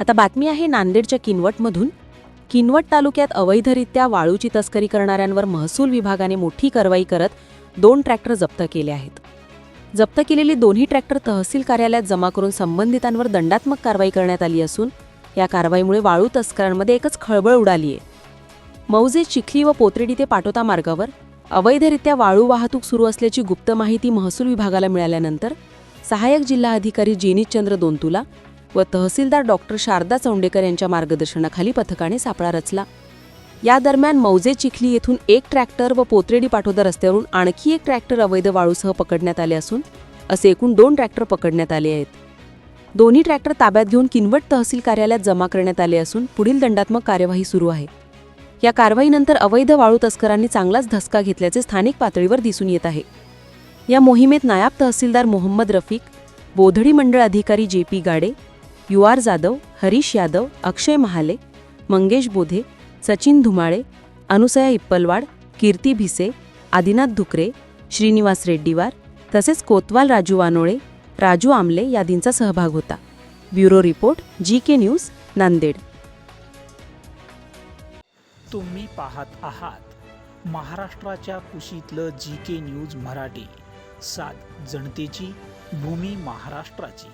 आता बातमी आहे नांदेडच्या किनवटमधून. किनवट तालुक्यात अवैधरित्या वाळूची तस्करी करणाऱ्यांवर महसूल विभागाने मोठी कारवाई करत दोन ट्रॅक्टर जप्त केले आहेत. जप्त केलेली दोन्ही ट्रॅक्टर तहसील कार्यालयात जमा करून संबंधितांवर दंडात्मक कारवाई करण्यात आली असून या कारवाईमुळे वाळू तस्करांमध्ये एकच खळबळ उडाली आहे मौजे चिखली व पोतरेडी ते पाटोता मार्गावर अवैधरित्या वाळू वाहतूक सुरू असल्याची गुप्त माहिती महसूल विभागाला मिळाल्यानंतर सहाय्यक जिल्हा अधिकारी जेनितचंद्र दोंतुला व तहसीलदार डॉक्टर शारदा चौंडेकर यांच्या मार्गदर्शनाखाली पथकाने सापळा रचला. या दरम्यान मौजे चिखली येथून एक ट्रॅक्टर व पोतरेडी पाटोदा रस्त्यावरून आणखी एक ट्रॅक्टर अवैध वाळूसह पकडण्यात आले असून असे एकूण दोन ट्रॅक्टर पकडण्यात आले आहेत. दोन्ही ट्रॅक्टर ताब्यात घेऊन किनवट तहसील कार्यालयात जमा करण्यात आले असून पुढील दंडात्मक कार्यवाही सुरू आहे. या कारवाईनंतर अवैध वाळू तस्करांनी चांगलाच धसका घेतल्याचे स्थानिक पातळीवर दिसून येत आहे. या मोहिमेत नायब तहसीलदार मोहम्मद रफीक बोधडी मंडळ अधिकारी J P Gade U R Jadhav Harish Yadav Akshay Mahale Mangesh Bodhe Sachin Dhumale Anusaya इप्पलवाड कीर्ती भिसे आदिनाथ धुकरे श्रीनिवास रेड्डीवार तसेच कोतवाल राजू वानोळे राजू आमले यादींचा सहभाग होता. Bureau report G K news Nanded. तुम्ही पाहत आहात महाराष्ट्राच्या कुशीतलं जी के न्यूज मराठी. सात जनतेची भूमी महाराष्ट्राची.